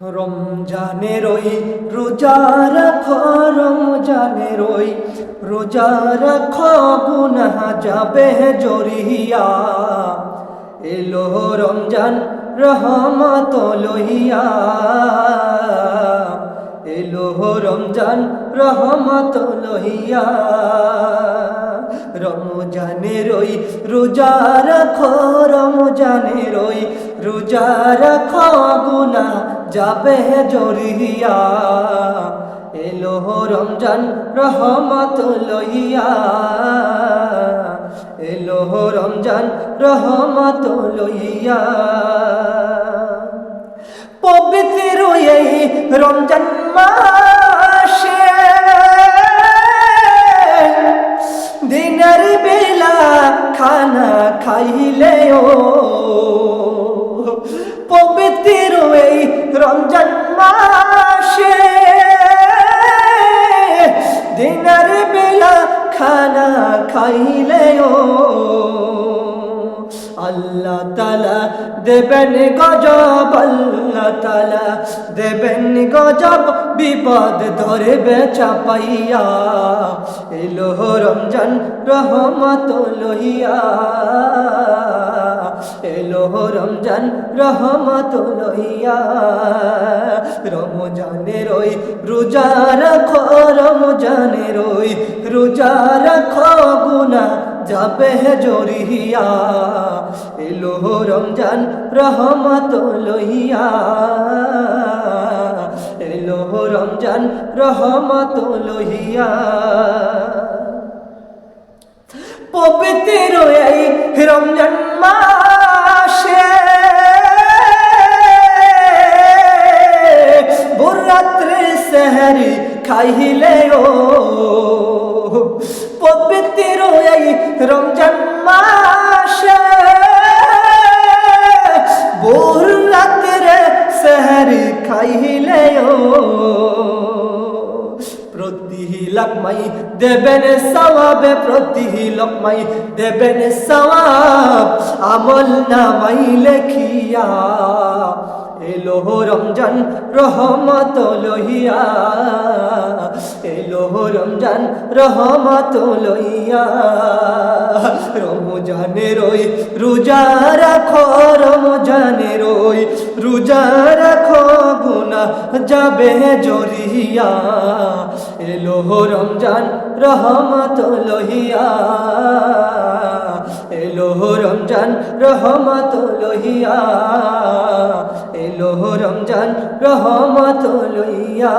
রমজানের ওই রোজা রাখো, রমজানের ওই রোজা রাখো, গুনাহ যাবে জরিয়া। এলো রমজান রহমত লইয়া। এলো রমজান রহমত লইয়া। রমজানের ওই রোজা রাখো, রমজানের ওই রোজা রাখো গুনা যাবে জরিয়া। এলো রমজান রহমত লইয়া। এলো রমজান রহমত লইয়া। পবিত্র এই রমজান মাসে দিনের বেলা খানা খাইলেও রমজান মাসে দিনের বেলা খানা খাইলেও আল্লাহ তালা দেবেন গজব, আল্লাহ তালা দেবেন গজব, বিপদ ধরবে চাপাইয়া। এলো রমজান রহমত লইয়া। এলো রমজান রহমত লইয়া। রমজানের ওই রোজা রাখো, রমজানের ওই রোজা রাখো গুনা যাবে জরিয়া। এলো রমজান রহমত লইয়া। এলো রমজান রহমত লইয়া। পবিত্র এই রমজান মাসে। ভোররাত্রে সেহরি খাইলেও পবিত্র এই রমজান মাসে। ভোর রাত্রে সেহরি খাইলেও প্রতি লকমাই, দেবেন সওয়াবে প্রতি লকমাই, দেবেন সওয়াব আমল নামাই লেখিয়া। এলো রমজান রহমত লইয়া এলো রমজান রহমত লইয়া রমজানের ওই রোজা রাখো রমজানের ওই রোজা রাখো। যাবে জরিয়া। এলো রমজান রহমত লহিয়া। এলো রমজান রহমত লহিয়া। এলো রমজান রহমত লইয়া